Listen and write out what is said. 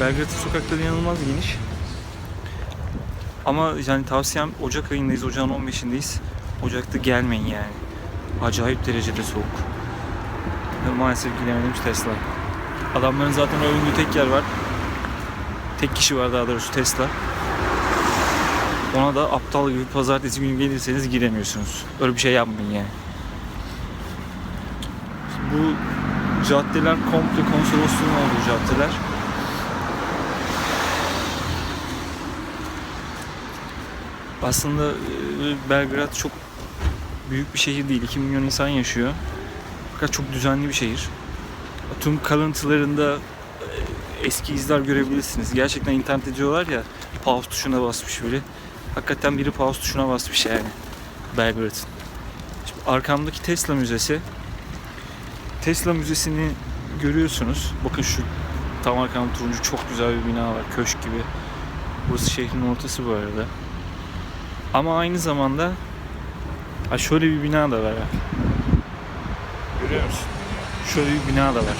Belgrad'ın sokakları inanılmaz geniş. Ama yani tavsiyem Ocak ayındayız, Ocağın 15'indeyiz. Ocak'ta gelmeyin yani. Acayip derecede soğuk. Maalesef gidemedim Tesla. Adamların zaten övündüğü tek yer var. Tek kişi var daha doğrusu Tesla. Ona da aptal gibi pazartesi günü gelirseniz giremiyorsunuz. Öyle bir şey yapmayın yani. Bu caddeler komple konsolosluğun olduğu caddeler. Aslında e, Belgrad çok büyük bir şehir değil. 2 milyon insan yaşıyor. Fakat çok düzenli bir şehir. Tüm kalıntılarında e, eski izler görebilirsiniz. Gerçekten internette diyorlar ya pause tuşuna basmış biri. Hakikaten biri pause tuşuna basmış yani Belgrad'ın. Arkamdaki Tesla Müzesi. Tesla Müzesi'ni görüyorsunuz. Bakın şu tam arkamda turuncu çok güzel bir bina var. Köşk gibi. Burası şehrin ortası bu arada. Ama aynı zamanda ha şöyle bir bina da var. Görüyor musun? Şöyle bir bina da var.